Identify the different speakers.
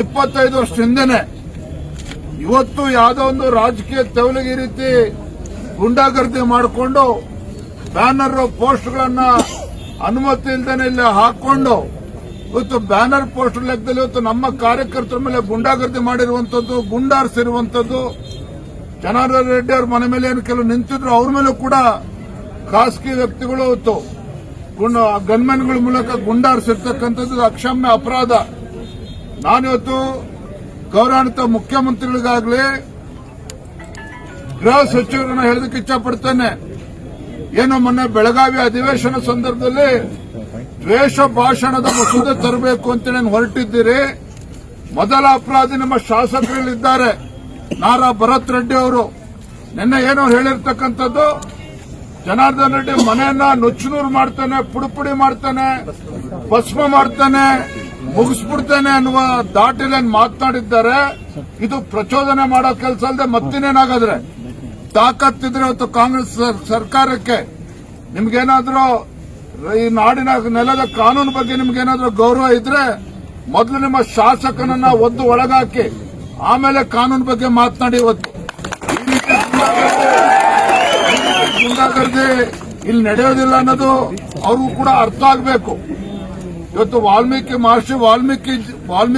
Speaker 1: ಇಪ್ಪತ್ತೈದು ವರ್ಷ ಹಿಂದೆನೆ ಇವತ್ತು ಯಾವುದೋ ಒಂದು ರಾಜಕೀಯ ತೆವಲಿಗೆ ರೀತಿ ಗುಂಡಾಗರ್ದಿ ಮಾಡಿಕೊಂಡು ಬ್ಯಾನರ್ ಪೋಸ್ಟ್ಗಳನ್ನ ಅನುಮತಿ ಇಲ್ದೇನೆ ಇಲ್ಲಿ ಹಾಕೊಂಡು ಇವತ್ತು ಬ್ಯಾನರ್ ಪೋಸ್ಟ್ ಲೆಕ್ಕದಲ್ಲಿ ಇವತ್ತು ನಮ್ಮ ಕಾರ್ಯಕರ್ತರ ಮೇಲೆ ಗುಂಡಾಗರ್ದಿ ಮಾಡಿರುವಂತದ್ದು, ಗುಂಡಾರಿಸಿರುವಂತದ್ದು, ಜನಾರ್ದನ್ ರೆಡ್ಡಿ ಅವ್ರ ಮನೆ ಮೇಲೆ ಏನು ಕೆಲವು ನಿಂತಿದ್ರು, ಅವ್ರ ಮೇಲೂ ಕೂಡ ಖಾಸಗಿ ವ್ಯಕ್ತಿಗಳು ಇವತ್ತು ಗನ್ಮೆನ್ಗಳ ಮೂಲಕ ಗುಂಡಾರಿಸಿರ್ತಕ್ಕಂಥದ್ದು ಅಕ್ಷಮ್ಯ ಅಪರಾಧ. ನಾನಿವತ್ತು ಗೌರವಾನ್ವಿತ ಮುಖ್ಯಮಂತ್ರಿಗಳಿಗಾಗಲಿ ಗೃಹ ಸಚಿವರನ್ನ ಹೇಳೋದಕ್ಕೆ ಇಚ್ಛಪಡ್ತೇನೆ. ಏನು ಮೊನ್ನೆ ಬೆಳಗಾವಿ ಅಧಿವೇಶನ ಸಂದರ್ಭದಲ್ಲಿ ದ್ವೇಷ ಭಾಷಣದ ಮಸೂದೆ ತರಬೇಕು ಅಂತ ನಾನು ಹೊರಟಿದ್ದೀರಿ. ಮೊದಲ ಅಪರಾಧಿ ನಮ್ಮ ಶಾಸಕರಲ್ಲಿದ್ದಾರೆ. ನಾರಾ ಭರತ್ ರೆಡ್ಡಿ ಅವರು. ನಿನ್ನೆ ಏನೋ ಹೇಳಿರ್ತಕ್ಕಂಥದ್ದು, ಜನಾರ್ದನ್ ರೆಡ್ಡಿ ಮನೆಯನ್ನ ನುಚ್ಚುನೂರು ಮಾಡ್ತಾನೆ, ಪುಡಿಪುಡಿ ಮಾಡ್ತಾನೆ, ಭಸ್ಮ ಮಾಡ್ತಾನೆ ಮುಗಿಸ್ಬಿಡ್ತಾನೆ ಅನ್ನುವ ದಾಟಿಲಿ ಮಾತನಾಡಿದ್ದಾರೆ, ಇದು ಪ್ರಚೋದನೆ ಮಾಡೋ ಕೆಲಸ ಅಲ್ಲದೆ ಮತ್ತಿನೇನಾಗಾದ್ರೆ ತಾಕತ್ತಿದ್ರೆ ಇವತ್ತು ಕಾಂಗ್ರೆಸ್ ಸರ್- ಸರ್ಕಾರಕ್ಕೆ ನಿಮ್ಗೇನಾದ್ರೂ ಈ ನಾಡಿನ ನೆಲದ ಕಾನೂನು ಬಗ್ಗೆ ನಿಮ್ಗೇನಾದ್ರೂ ಗೌರವ ಇದ್ರೆ ಮೊದಲು ನಿಮ್ಮ ಶಾಸಕನನ್ನ ಒದ್ದು ಒಳಗಾಕಿ, ಆಮೇಲೆ ಕಾನೂನು ಬಗ್ಗೆ ಮಾತನಾಡಿ ಇವತ್ತು. ಇಲ್ಲಿ ನಡೆಯೋದಿಲ್ಲ ಅನ್ನೋದು ಅವ್ರಿಗೂ ಕೂಡ ಅರ್ಥ ಆಗಬೇಕು. ಇವತ್ತು ವಾಲ್ಮೀಕಿ ಮಹರ್ಷಿ ವಾಲ್ಮೀಕಿ ವಾಲ್ಮೀಕಿ